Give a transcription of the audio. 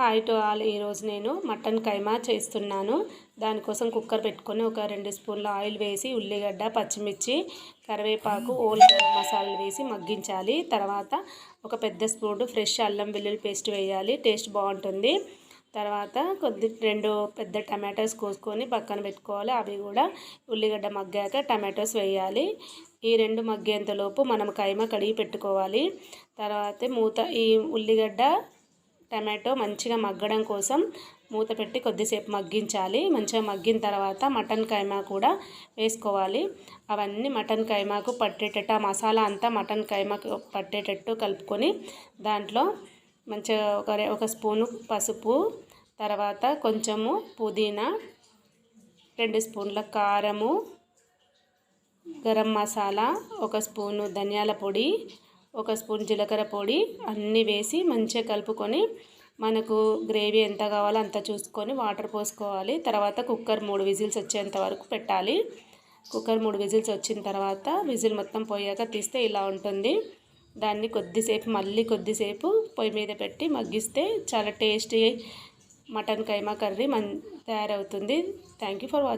Hi to all. ఈరోజు నేను mutton కైమా చేస్తున్నాను. దానికోసం కుక్కర్ పెట్టుకొని ఒక రెండు స్పూన్ల ఆయిల్ వేసి ఉల్లిగడ్డ పచ్చిమిర్చి కరివేపాకు ఓల్ మసాలాలు వేసి మగ్గించాలి. తర్వాత ఒక పెద్ద స్పూన్ ఫ్రెష్ అల్లం వెల్లుల్లి పేస్ట్ వేయాలి. టేస్ట్ బాగుంటుంది. తర్వాత కొద్ది రెండు పెద్ద టమాటోస్ కోసుకొని పక్కన పెట్టుకోవాలి. అవి కూడా ఉల్లిగడ్డ మగ్గాక టమాటోస్ వేయాలి. ఈ రెండు మగ్గేంతలోపు మనం కైమా కడిగి పెట్టుకోవాలి. తర్వాత మూత ఈ ఉల్లిగడ్డ టమాటో మంచిగా మగ్గడం కోసం మూత పెట్టి కొద్దిసేపు మగ్గించాలి. మంచిగా మగ్గిన తర్వాత మటన్ కైమా కూడా వేసుకోవాలి. అవన్నీ మటన్ కైమాకు పట్టేటట్టు ఆ మసాలా అంతా మటన్ కైమాకు పట్టేటట్టు కలుపుకొని దాంట్లో మంచిగా ఒక ఒక స్పూను పసుపు తర్వాత కొంచెము పుదీనా రెండు స్పూన్ల కారము గరం మసాలా ఒక స్పూను ధనియాల పొడి ఒక స్పూన్ జీలకర్ర పొడి అన్నీ వేసి మంచిగా కలుపుకొని మనకు గ్రేవీ ఎంత కావాలో అంత చూసుకొని వాటర్ పోసుకోవాలి. తర్వాత కుక్కర్ మూడు విజిల్స్ వచ్చేంత వరకు పెట్టాలి. కుక్కర్ మూడు విజిల్స్ వచ్చిన తర్వాత విజిల్ మొత్తం పోయాక తీస్తే ఇలా ఉంటుంది. దాన్ని కొద్దిసేపు మళ్ళీ కొద్దిసేపు పొయ్యి మీద పెట్టి మగ్గిస్తే చాలా టేస్టీ మటన్ కైమా కర్రీ మన్ తయారవుతుంది. Thank you for watching